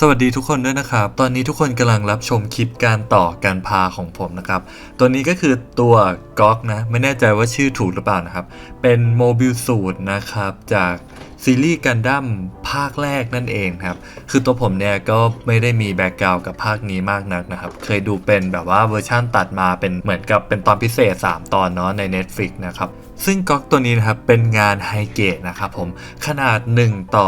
สวัสดีทุกคนด้วยนะครับ ตอนนี้ทุกคนกำลังรับชมคลิปการต่อการพาของผมนะครับ ตัวนี้ก็คือตัวก๊อกนะ ไม่แน่ใจว่าชื่อถูกหรือเปล่านะครับ เป็นโมบิลสูตรนะครับ จากซีรีส์กันดั้มภาคแรกนั่นเองครับ คือตัวผมเนี่ยก็ไม่ได้มีแบ็กกราวกับภาคนี้มากนักนะครับ เคยดูเป็นแบบว่าเวอร์ชั่นตัดมาเป็นเหมือนกับเป็นตอนพิเศษ 3 ตอนเนาะใน Netflix นะครับซึ่งก๊อกตัวนี้นะครับเป็นงานไฮเกตนะครับผมขนาด 1 ต่อ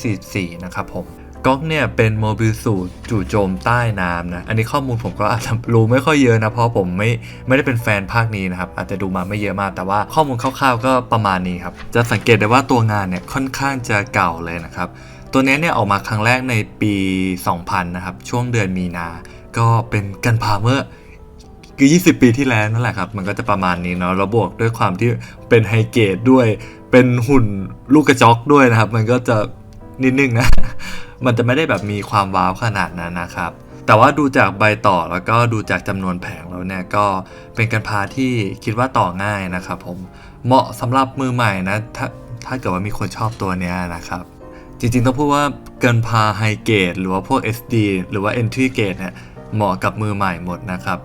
144 นะครับผม ก๊อกเนี่ยเป็นโมบิลสูตรจู่โจมใต้น้ำนะ อันนี้ข้อมูลผมก็อาจจะรู้ไม่ค่อยเยอะนะ เพราะผมไม่ไม่ได้เป็นแฟนภาคนี้นะครับ อาจจะดูมาไม่เยอะมาก แต่ว่าข้อมูลคร่าวๆก็ประมาณนี้ครับ จะสังเกตได้ว่าตัวงานเนี่ยค่อนข้างจะเก่าเลยนะครับ ตัวนี้เนี่ยออกมาครั้งแรกในปี 2000 นะครับ ช่วงเดือนมีนา ก็เป็นกันพาเมื่อคือ 20 ปีที่แล้วนั่นแหละครับ มันก็จะประมาณนี้เนาะแล้วบวกด้วยความที่เป็นไฮเกรดด้วย เป็นหุ่นลูกกระจอกด้วยนะครับ มันก็จะนิดนึงนะ มันจะไม่ได้แบบมีความว้าวขนาดนั้นนะครับ แต่ว่าดูจากใบต่อแล้วก็ดูจากจำนวนแผงแล้วเนี่ยก็เป็นการพาที่คิดว่าต่อง่ายนะครับผมเหมาะสำหรับมือใหม่นะถ้าถ้าเกิดว่ามีคนชอบตัวเนี้ยนะครับ จริงๆต้องพูดว่าเกินพาไฮเกรดหรือว่าพวก SD หรือว่า Entry เกรดเนี่ยเหมาะกับมือใหม่หมดนะครับ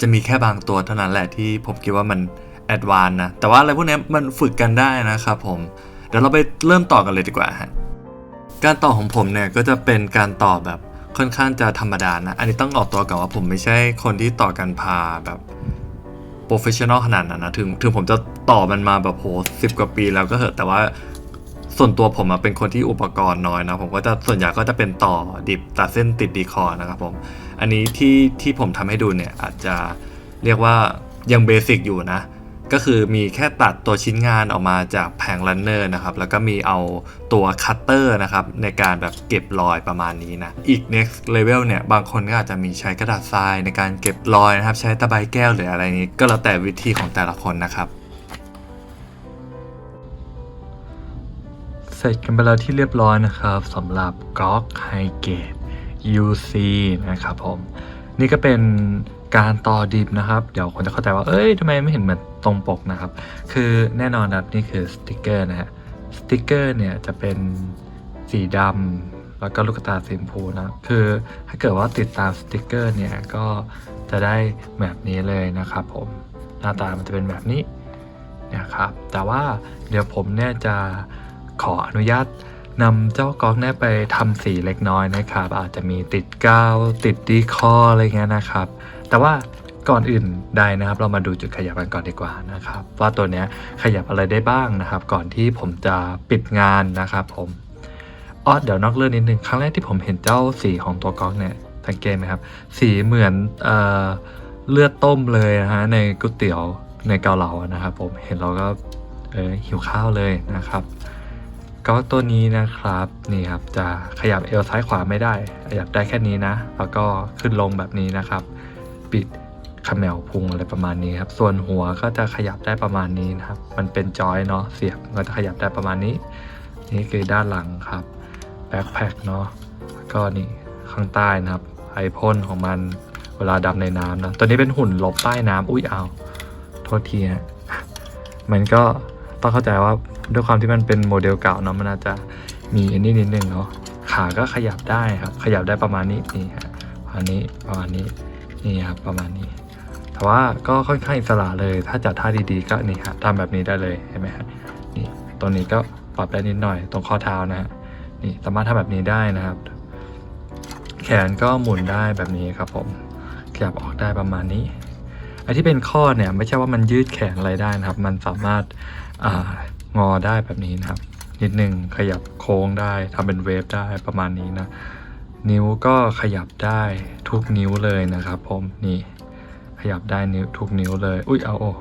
จะมีแค่บางตัวเท่านั้นแหละที่ผมคิดว่ามันแอดวานนะ แต่ว่าอะไรพวกเนี้ยมันฝึกกันได้นะครับผม เดี๋ยวเราไปเริ่มต่อกันเลยดีกว่าฮะ การต่อของผมเนี่ยก็จะเป็นการต่อแบบค่อนข้างจะธรรมดานะ อันนี้ต้องออกตัวก่อนว่าผมไม่ใช่คนที่ต่อการพาแบบโปรเฟชชั่นอลขนาดนั้นนะ ถึงถึงผมจะต่อมันมาแบบโหสิบกว่าปีแล้วก็เหอะแต่ว่าส่วนตัวผมเป็นคนที่อุปกรณ์น้อยนะ ผมก็จะส่วนใหญ่ก็จะเป็นต่อดิบตัดเส้นติดดีคอนะครับผม อันนี้ที่ที่ผมทำให้ดูเนี่ยอาจจะเรียกว่ายังเบสิกอยู่นะ ก็คือมีแค่ตัดตัวชิ้นงานออกมาจากแผงรันเนอร์นะครับ แล้วก็มีเอาตัวคัตเตอร์นะครับ ในการแบบเก็บรอยประมาณนี้นะ อีก next level เนี่ย บางคนก็อาจจะมีใช้กระดาษทรายในการเก็บรอยนะครับ ใช้ตะไบแก้วหรืออะไรนี้ก็แล้วแต่วิธีของแต่ละคนนะครับเสร็จกันไปแล้วที่เรียบร้อยนะครับสำหรับ GOG Highgate UC นะครับผม นี่ก็เป็น การต่อดิบนะครับ เดี๋ยวคนจะเข้าใจว่า เอ้ยทำไมไม่เห็นเหมือนตรงปกนะครับ คือแน่นอนครับนี่คือสติกเกอร์นะฮะ สติกเกอร์เนี่ยจะเป็นสีดำแล้วก็ลูกตาสีชมพูนะ คือถ้าเกิดว่าติดตามสติกเกอร์เนี่ยก็จะได้แบบนี้เลยนะครับผมหน้าตามันจะเป็นแบบนี้นะครับ แต่ว่าเดี๋ยวผมเนี่ยจะขออนุญาตนำเจ้าก๊อกเนี่ยไปทำสีเล็กน้อยนะครับ อาจจะมีติดกาวติดดีคออะไรเงี้ยนะครับ แต่ว่าก่อนอื่นใดนะครับ เรามาดูจุดขยับกันก่อนดีกว่านะครับ ว่าตัวเนี้ยขยับอะไรได้บ้างนะครับ ก่อนที่ผมจะปิดงานนะครับผมอ๋อเดี๋ยวนอกเรื่องนิดนึงครั้งแรกที่ผมเห็นเจ้าสีของตัวก๊อกเนี่ยสังเกตไหมครับ สีเหมือนเอ่อเลือดต้มเลยนะฮะในก๋วยเตี๋ยวในเกาเหลาอะนะครับ ผมเห็นเราก็เออหิวข้าวเลยนะครับก็ตัวนี้นะครับนี่ครับจะขยับเอวซ้ายขวาไม่ได้ขยับได้แค่นี้นะ แล้วก็ขึ้นลงแบบนี้นะครับ ปิดขมแมวพุงอะไรประมาณนี้ครับ ส่วนหัวก็จะขยับได้ประมาณนี้นะครับ มันเป็นจอยเนาะ เสียบก็จะขยับได้ประมาณนี้ นี่คือด้านหลังครับ แบ็คแพคเนาะ ก็นี่ข้างใต้นะครับ ไอพ่นของมันเวลาดำในน้ำนะ ตัวนี้เป็นหุ่นหลบใต้น้ำ อุ้ยเอาโทษทีฮะมันก็ต้องเข้าใจว่าด้วยความที่มันเป็นโมเดลเก่าเนาะ มันอาจจะมีอันนี้นิดนึงเนาะ ขาก็ขยับได้ครับ ขยับได้ประมาณนี้ นี่ฮะประมาณนี้ ประมาณนี้ นี่ครับประมาณนี้ แต่ว่าก็ค่อนข้างอิสระเลย ถ้าจัดท่าดีๆก็นี่ฮะทำแบบนี้ได้เลยเห็นไหมฮะนี่ตรงนี้ก็ปรับได้นิดหน่อย ตรงข้อเท้านะฮะนี่สามารถทำแบบนี้ได้นะครับ แขนก็หมุนได้แบบนี้ครับผมขยับออกได้ประมาณนี้ไอ้ที่เป็นข้อเนี่ยไม่ใช่ว่ามันยืดแขนอะไรได้นะครับ มันสามารถองอได้แบบนี้นะครับ นิดนึงขยับโค้งได้ทำเป็นเวฟได้ประมาณนี้นะ นิ้วก็ขยับได้ทุกนิ้วเลยนะครับผมนี่ขยับได้นิ้วทุกนิ้วเลย อุ้ยเอาโอ้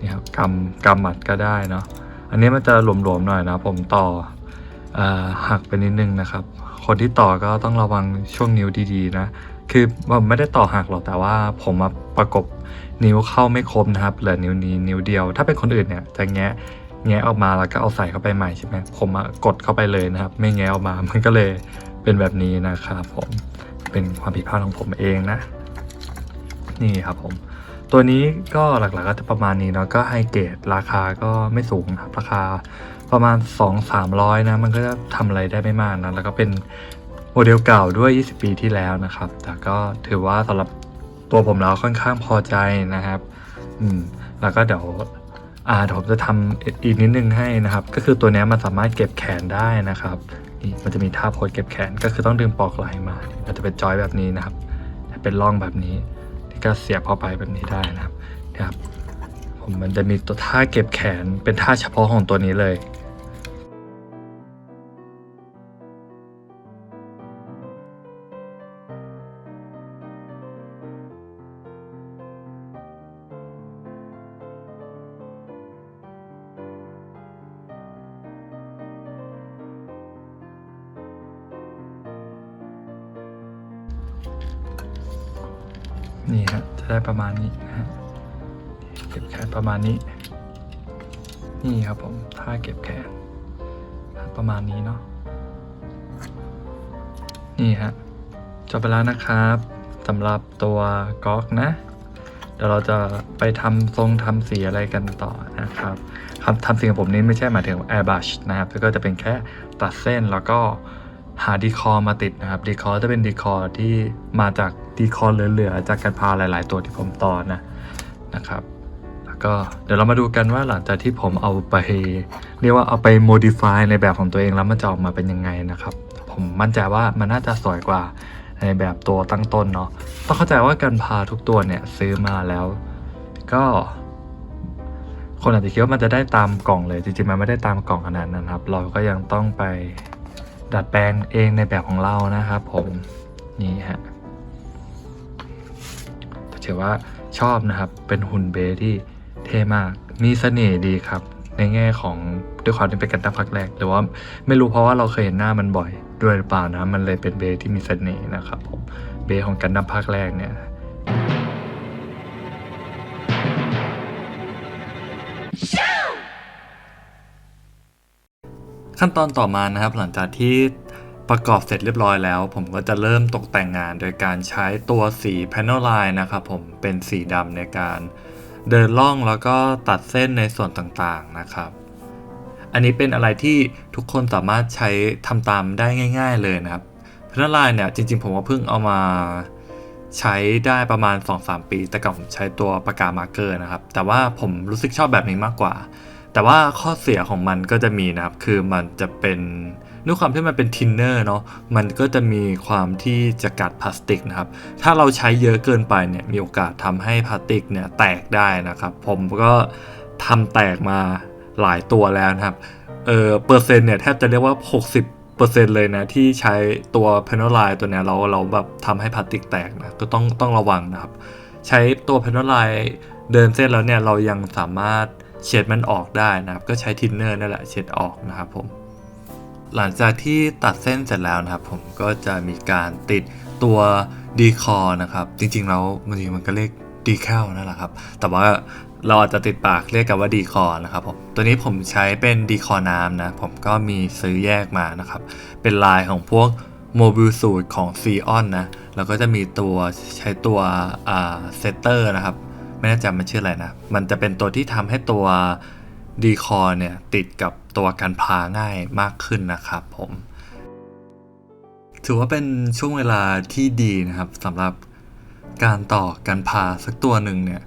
นี่ครับกำกำหมัดก็ได้เนาะอันนี้มันจะหลวมๆหน่อยนะผมต่อออหักไปนิดนึงนะครับ คนที่ต่อก็ต้องระวังช่วงนิ้วดีๆนะ คือผมไม่ได้ต่อหักหรอกแต่ว่าผมมาประกบนิ้วเข้าไม่ครบนะครับเหลือนิ้วนี้นิ้วเดียว ถ้าเป็นคนอื่นเนี่ยจะแงะแงะออกมาแล้วก็เอาใส่เข้าไปใหม่ใช่ไหมผมอะกดเข้าไปเลยนะครับ ไม่แงะออกมามันก็เลย เป็นแบบนี้นะครับผมเป็นความผิดพลาดของผมเองนะ นี่ครับผม ตัวนี้ก็หลักๆก็จะประมาณนี้เนาะก็ไฮเกรดราคาก็ไม่สูงนะครับราคาประมาณ 2 3 0 0 นะ มันก็จะทำอะไรได้ไม่มากนะ แล้วก็เป็นโมเดลเก่าด้วย 20 ปีที่แล้วนะครับ แต่ก็ถือว่าสำหรับตัวผมแล้วค่อนข้างพอใจนะครับ อืม แล้วก็เดี๋ยวอ่าผมจะทำอีกนิดนึงให้นะครับ ก็คือตัวนี้มันสามารถเก็บแขนได้นะครับ นี่มันจะมีท่าโพสเก็บแขน ก็คือต้องดึงปลอกไหลมา มันจะเป็นจอยแบบนี้นะครับ เป็นร่องแบบนี้ที่ก็เสียบเข้าไปแบบนี้ได้นะครับนะครับ ผมมันจะมีตัวท่าเก็บแขนเป็นท่าเฉพาะของตัวนี้เลย ประมาณนี้นะฮะเก็บแขนประมาณนี้ นี่ครับผมท่าเก็บแขนประมาณนี้เนาะนี่ฮะจบไปแล้วนะครับสำหรับตัวก๊อกนะ เดี๋ยวเราจะไปทำทรงทำสีอะไรกันต่อนะครับทำทำสีของผมนี้ไม่ใช่หมายถึง airbrush นะครับก็จะเป็นแค่ตัดเส้นแล้วก็หาดีคอมาติดนะครับดีคอจะเป็นดีคอที่มาจาก ดีคอร์เหลือๆจากการพาหลาย ๆ ตัวที่ผมต่อนะนะครับ แล้วก็เดี๋ยวเรามาดูกันว่าหลังจากที่ผมเอาไป เรียกว่าเอาไป modify ในแบบของตัวเองแล้วมันจะออกมาเป็นยังไงนะครับ ผมมั่นใจว่ามันน่าจะสวยกว่าในแบบตัวตั้งต้นเนาะต้องเข้าใจว่าการพาทุกตัวเนี่ยซื้อมาแล้ว ก็คนอาจจะคิดว่ามันจะได้ตามกล่องเลยจริงๆมันไม่ได้ตามกล่องขนาดนั้นครับ เราก็ยังต้องไปดัดแปลงเองในแบบของเรานะครับผมนี่ฮะ ถือว่าชอบนะครับ เป็นหุ่นเบสที่เท่มาก มีเสน่ห์ดีครับ ในแง่ของด้วยความที่เป็นกันตั้งพักแรกหรือว่าไม่รู้เพราะว่าเราเคยเห็นหน้ามันบ่อย ด้วยหรือเปล่านะมันเลยเป็นเบสที่มีเสน่ห์นะครับผมเบสของกันดั้มภาคแรกเนี่ยขั้นตอนต่อมานะครับหลังจากที่ ประกอบเสร็จเรียบร้อยแล้ว ผมก็จะเริ่มตกแต่งงานโดยการใช้ตัวสี Panel Line นะครับผมเป็นสีดำในการเดินล่องแล้วก็ตัดเส้นในส่วนต่างๆนะครับ อันนี้เป็นอะไรที่ทุกคนสามารถใช้ทำตามได้ง่าย ๆ เลยนะครับ Panel Line เนี่ยจริงๆ ผมว่าเพิ่งเอามาใช้ได้ประมาณ 2-3 ปี แต่ก่อนผมใช้ตัวปากกามาร์กเกอร์นะครับ แต่ว่าผมรู้สึกชอบแบบนี้มากกว่า แต่ว่าข้อเสียของมันก็จะมีนะครับ คือมันจะเป็น ด้วยความที่มันเป็นทินเนอร์เนาะมันก็จะมีความที่จะกัดพลาสติกนะครับ ถ้าเราใช้เยอะเกินไปเนี่ยมีโอกาสทำให้พลาสติกเนี่ยแตกได้นะครับ ผมก็ทำแตกมาหลายตัวแล้วนะครับเออเปอร์เซ็นต์เนี่ยแทบจะเรียกว่า 60เปอร์เซ็นต์เลยนะที่ใช้ตัว p a n e l Line ตัวเนี้ยเราเราแบบทำให้พลาสติกแตกนะก็ต้องต้องระวังนะครับ ใช้ตัว p a n e l Line เดินเส้นแล้วเนี่ยเรายังสามารถเช็ดมันออกได้นะครับ ก็ใช้ทินเนอร์นั่นแหละเช็ดออกนะครับผม หลังจากที่ตัดเส้นเสร็จแล้วนะครับ ผมก็จะมีการติดตัวดีคอนะครับ จริงๆแล้วมันจริงมันก็เรียกดีแคลนั่นแหละครับ แต่ว่าเราอาจจะติดปากเรียกกันว่าดีคอนะครับผมตัวนี้ผมใช้เป็นดีคอน้ำนะ ผมก็มีซื้อแยกมานะครับ เป็นลายของพวกโมบิลสูตรของซีออนนะ แล้วก็จะมีตัวใช้ตัวเซตเตอร์นะครับ ไม่แน่ใจมันชื่ออะไรนะ มันจะเป็นตัวที่ทำให้ตัวดีคอเนี่ยติดกับ ตัวการพาง่ายมากขึ้นนะครับผม ถือว่าเป็นช่วงเวลาที่ดีนะครับสำหรับการต่อการพาสักตัวหนึ่งเนี่ย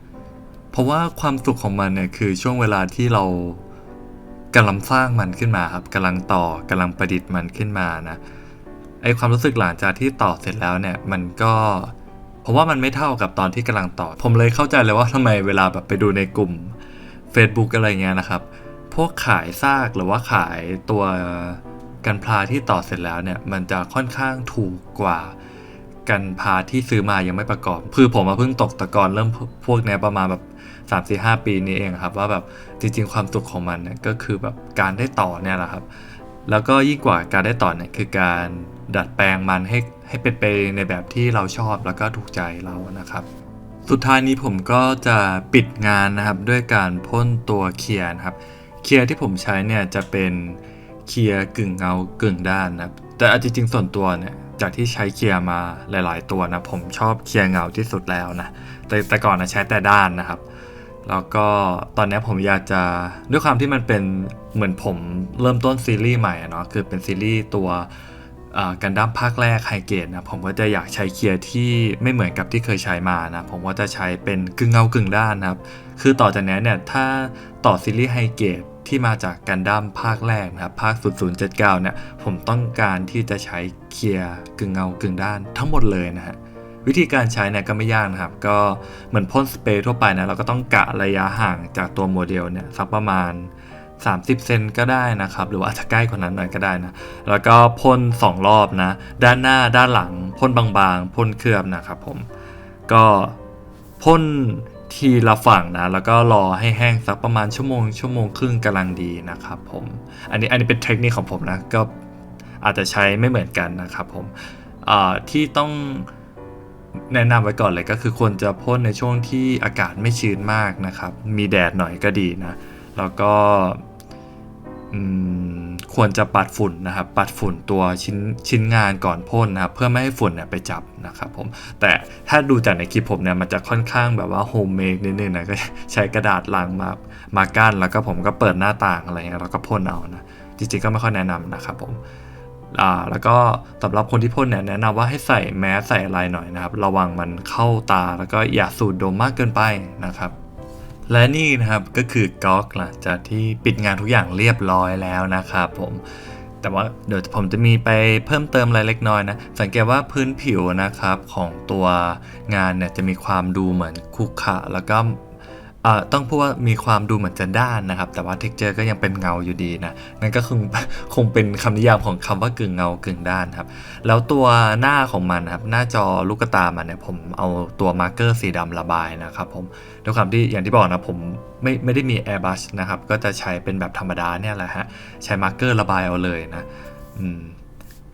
เพราะว่าความสุขของมันเนี่ยคือช่วงเวลาที่เรากำลังสร้างมันขึ้นมาครับกำลังต่อกำลังประดิษฐ์มันขึ้นมานะไอความรู้สึกหลังจากที่ต่อเสร็จแล้วเนี่ยมันก็เพราะว่ามันไม่เท่ากับตอนที่กำลังต่อ ผมเลยเข้าใจเลยว่าทำไมเวลาแบบไปดูในกลุ่ม Facebook อะไรเงี้ยนะครับ พวกขายซากหรือว่าขายตัวกันพลาที่ต่อเสร็จแล้วเนี่ยมันจะค่อนข้างถูกกว่ากันพาที่ซื้อมายังไม่ประกอบ คือผมมาเพิ่งตกตะกอนเริ่มพวกเนี้ยประมาณแบบ3 4 5 ปีนี้เองครับว่าแบบจริง ๆ ความสุขของมันเนี่ยก็คือแบบการได้ต่อเนี่ยแหละครับ แล้วก็ยิ่งกว่าการได้ต่อเนี่ยคือการดัดแปลงมันให้ให้เป็นไปในแบบที่เราชอบแล้วก็ถูกใจเรานะครับ สุดท้ายนี้ผมก็จะปิดงานนะครับด้วยการพ่นตัวเคลียร์นครับ เคลียร์ที่ผมใช้เนี่ยจะเป็นเคลียร์กึ่งเงากึ่งด้านนะครับแต่อจริงๆส่วนตัวเนี่ยจากที่ใช้เคลียร์มาหลาย ๆ ตัวนะผมชอบเคลียร์เงาที่สุดแล้วนะแต่แต่ก่อนนะใช้แต่ด้านนะครับ แล้วก็ตอนนี้ผมอยากจะด้วยความที่มันเป็นเหมือนผมเริ่มต้นซีรีส์ใหม่อะเนาะคือเป็นซีรีส์ตัวกันดั้มภาคแรกไฮเกตนะผมก็จะอยากใช้เคียร์ที่ไม่เหมือนกับที่เคยใช้มานะผมก็จะใช้เป็นกึ่งเงากึ่งด้านนะครับ คือต่อจากนี้เนี่ยถ้าต่อซีรีส์ไฮเกต ที่มาจากกันดั้มภาคแรกนะครับภาค 0079 เนี่ยผมต้องการที่จะใช้เคลียร์กึ่งเงากึ่งด้านทั้งหมดเลยนะฮะวิธีการใช้เนี่ยก็ไม่ยากนะครับ ก็เหมือนพ่นสเปรย์ทั่วไปนะเราก็ต้องกะระยะห่างจากตัวโมเดลเนี่ยสักประมาณ 30 เซนก็ได้นะครับ หรือว่าอาจจะใกล้กว่านั้นหน่อยก็ได้นะ แล้วก็พ่น 2 รอบนะ ด้านหน้าด้านหลังพ่นบางๆพ่นเคลือบนะครับผมก็พ่น ทีละฝั่งนะ แล้วก็รอให้แห้งสักประมาณชั่วโมง ชั่วโมงครึ่งกำลังดีนะครับผม อันนี้อันนี้เป็นเทคนิคของผมนะ ก็อาจจะใช้ไม่เหมือนกันนะครับผมที่ต้องแนะนำไว้ก่อนเลยก็คือควรจะพ่นในช่วงที่อากาศไม่ชื้นมากนะครับ มีแดดหน่อยก็ดีนะ แล้วก็ ควรจะปัดฝุ่นนะครับ ปัดฝุ่นตัวชิ้นชิ้นงานก่อนพ่นนะครับ เพื่อไม่ให้ฝุ่นเนี่ยไปจับนะครับผม แต่ถ้าดูจากในคลิปผมเนี่ยมันจะค่อนข้างแบบว่าโฮมเมดนิดนึงนะก็ใช้กระดาษลังมามากั้นแล้วก็ผมก็เปิดหน้าต่างอะไรเงี้ยแล้วก็พ่นเอานะ จริงๆก็ไม่ค่อยแนะนำนะครับผมอ่าแล้วก็สำหรับคนที่พ่นเนี่ยแนะนำว่าให้ใส่แมสใส่อะไรหน่อยนะครับ ระวังมันเข้าตาแล้วก็อย่าสูดดมมากเกินไปนะครับ และนี่นะครับก็คือก๊อกหลังจากที่ปิดงานทุกอย่างเรียบร้อยแล้วนะครับผมแต่ว่าเดี๋ยวผมจะมีไปเพิ่มเติมอะไรเล็กน้อยนะ สังเกตว่าพื้นผิวนะครับของตัวงานเนี่ยจะมีความดูเหมือนคุกขะแล้วก็เต้องพูดว่ามีความดูเหมือนจะด้านนะครับ แต่ว่าเท็กเจอร์ก็ยังเป็นเงาอยู่ดีนะนั่นก็คงคงเป็นคำนิยามของคำว่ากึ่งเงากึ่งด้านครับ แล้วตัวหน้าของมันนะครับ หน้าจอลูกตามันเนี่ยผมเอาตัวมาร์เกอร์สีดำระบายนะครับผมด้วยความที่อย่างที่บอกนะผมไม่ไม่ได้มี Airbrush นะครับ ก็จะใช้เป็นแบบธรรมดาเนี่ยแหละฮะใช้มาร์เกอร์ระบายเอาเลยนะ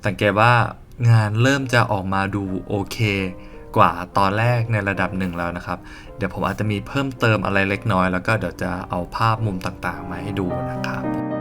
สังเกตว่างานเริ่มจะออกมาดูโอเคกว่าตอนแรกในระดับหนึ่งแล้วนะครับ เดี๋ยวผมอาจจะมีเพิ่มเติมอะไรเล็กน้อย แล้วก็เดี๋ยวจะเอาภาพมุมต่างๆ มาให้ดูนะครับ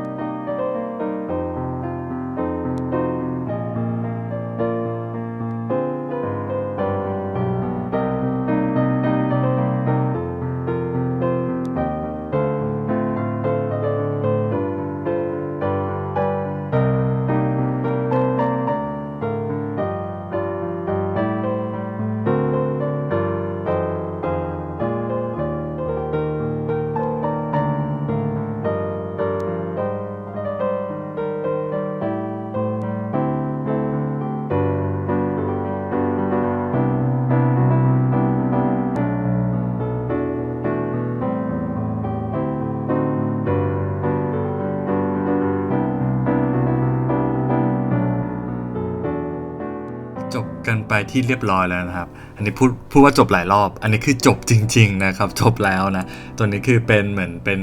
ไปที่เรียบร้อยแล้วนะครับ อันนี้พูดพูดว่าจบหลายรอบ อันนี้คือจบจริง ๆ นะครับ จบแล้วนะ ตัวนี้คือเป็นเหมือนเป็น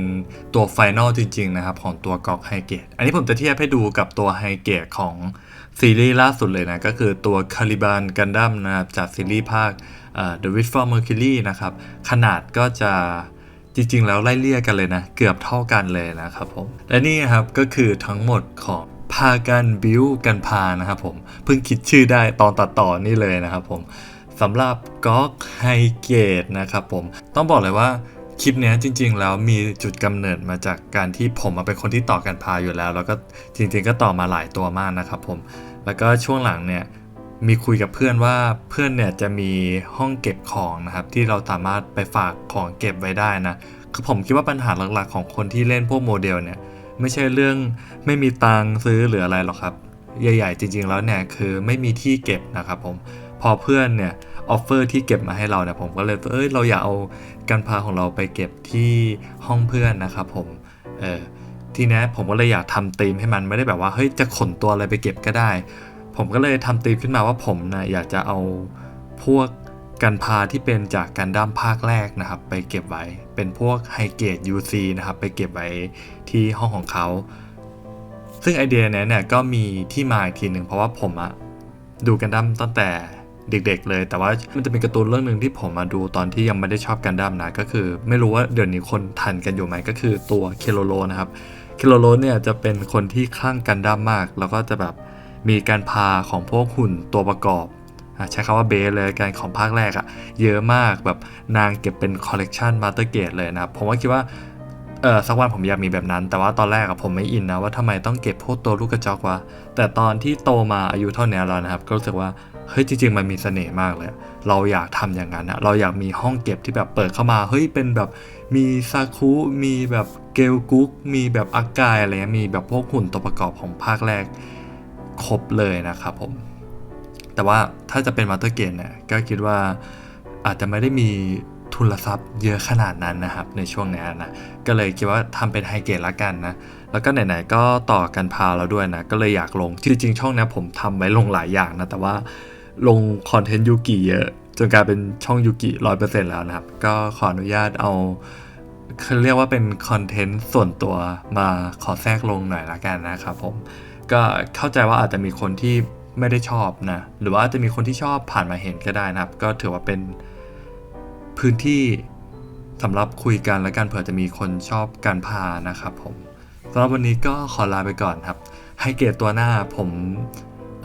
ตัวไฟนอลจริง ๆ นะครับ ของตัวกอกไฮเกตอันนี้ผมจะเทียบให้ดูกับตัวไฮเกตของซีรีส์ล่าสุดเลยนะ ก็คือตัวคาลิบานกันดั้มนะครับจากซีรีส์ภาคเอ่อ The Witch for Mercury นะครับ ขนาดก็จะจริง ๆ แล้วไล่เลี่ยกันเลยนะ เกือบเท่ากันเลยนะครับผม และนี่นะครับก็คือทั้งหมดของ พากันบิวกันพานะครับผม เพิ่งคิดชื่อได้ตอนตัดต่อนี่เลยนะครับผมสำหรับก๊อกไฮเกตนะครับผมต้องบอกเลยว่าคลิปนี้จริง ๆ แล้วมีจุดกำเนิดมาจากการที่ผมเป็นคนที่ต่อกันพาอยู่แล้ว แล้วก็จริง ๆ ก็ต่อมาหลายตัวมากนะครับผม แล้วก็ช่วงหลังเนี่ยมีคุยกับเพื่อนว่าเพื่อนเนี่ยจะมีห้องเก็บของนะครับที่เราสามารถไปฝากของเก็บไว้ได้นะคือผมคิดว่าปัญหาหลักๆ ของคนที่เล่นพวกโมเดลเนี่ย ไม่ใช่เรื่องไม่มีตังซื้อหรืออะไรหรอกครับ ใหญ่ ๆ จริง ๆ แล้วเนี่ยคือไม่มีที่เก็บนะครับผมพอเพื่อนเนี่ยออฟเฟอร์ที่เก็บมาให้เราเนี่ยผมก็เลยเอ้ยเราอยากเอากันพาของเราไปเก็บที่ห้องเพื่อนนะครับผมเออทีนี้ผมก็เลยอยากทำธีมให้มันไม่ได้แบบว่าเฮ้ยจะขนตัวอะไรไปเก็บก็ได้ ผมก็เลยทำธีมขึ้นมาว่าผมนะอยากจะเอาพวก กันพาที่เป็นจากการด้ามภาคแรกนะครับ ไปเก็บไว้เป็นพวกไฮเกต UC นะครับ ไปเก็บไว้ที่ห้องของเขา ซึ่งไอเดียเนี้ยเนี่ยก็มีที่มาอีกทีหนึ่งเพราะว่าผมอะดูกันดั้มตั้งแต่เด็กๆเลย แต่ว่ามันจะเป็นการ์ตูนเรื่องหนึ่งที่ผมมาดูตอนที่ยังไม่ได้ชอบกันดั้มนะก็คือ ไม่รู้ว่าเดี๋ยวนี้คนทันกันอยู่ไหมก็คือตัวเคโลโลนะครับเคโลโลเนี่ยจะเป็นคนที่คลั่งกันดั้มมาก แล้วก็จะแบบมีการพาของพวกหุ่นตัวประกอบ ใช้คำว่าเบสเลยการของภาคแรกอะเยอะมากแบบนางเก็บเป็นคอลเลกชันมาสเตอร์เกตเลยนะผมว่าคิดว่าเออสักวันผมอยากมีแบบนั้น แต่ว่าตอนแรกอะผมไม่อินนะว่าทำไมต้องเก็บพวกตัวลูกกระจอกวะแต่ตอนที่โตมาอายุเท่านี้แล้วนะครับ ก็รู้สึกว่าเฮ้ยจริงๆมันมีเสน่ห์มากเลย เราอยากทำอย่างนั้นอะเราอยากมีห้องเก็บที่แบบเปิดเข้ามาเฮ้ยเป็นแบบมีซาคุมีแบบเกลกุ๊กมีแบบอากายอะไรมีแบบพวกหุ่นตัวประกอบของภาคแรกครบเลยนะครับผม แต่ว่าถ้าจะเป็นมาสเตอร์เกมเนี่ยก็คิดว่าอาจจะไม่ได้มีทุนทรัพย์เยอะขนาดนั้นนะครับในช่วงนี้นะก็เลยคิดว่าทำเป็นไฮเกรดละกันนะ แล้วก็ไหนๆก็ต่อกันพาแล้วด้วยนะ ก็เลยอยากลงจริงๆช่องนี้ผมทำไว้ลงหลายอย่างนะ แต่ว่าลงคอนเทนต์ยูกิเยอะ จนกลายเป็นช่องยูกิร้อยเปอร์เซ็นต์แล้วนะครับ ก็ขออนุญาตเอาเขาเรียกว่าเป็นคอนเทนต์ส่วนตัวมาขอแทรกลงหน่อยละกันนะครับผมก็เข้าใจว่าอาจจะมีคนที่ ไม่ได้ชอบนะหรือว่าจะมีคนที่ชอบผ่านมาเห็นก็ได้นะครับ ก็ถือว่าเป็นพื้นที่สำหรับคุยกันและกันเผื่อจะมีคนชอบการพานะครับผมสำหรับวันนี้ก็ขอลาไปก่อนครับ ให้เกรดตัวหน้าผม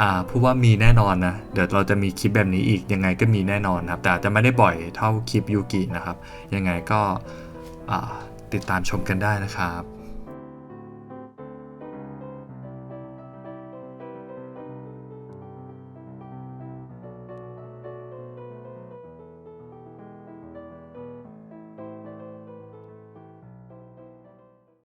อ่าพูดว่ามีแน่นอนนะ เดี๋ยวเราจะมีคลิปแบบนี้อีกยังไงก็มีแน่นอนนะครับ แต่อาจจะไม่ได้บ่อยเท่าคลิปยูกินะครับ ยังไงก็ติดตามชมกันได้นะครับ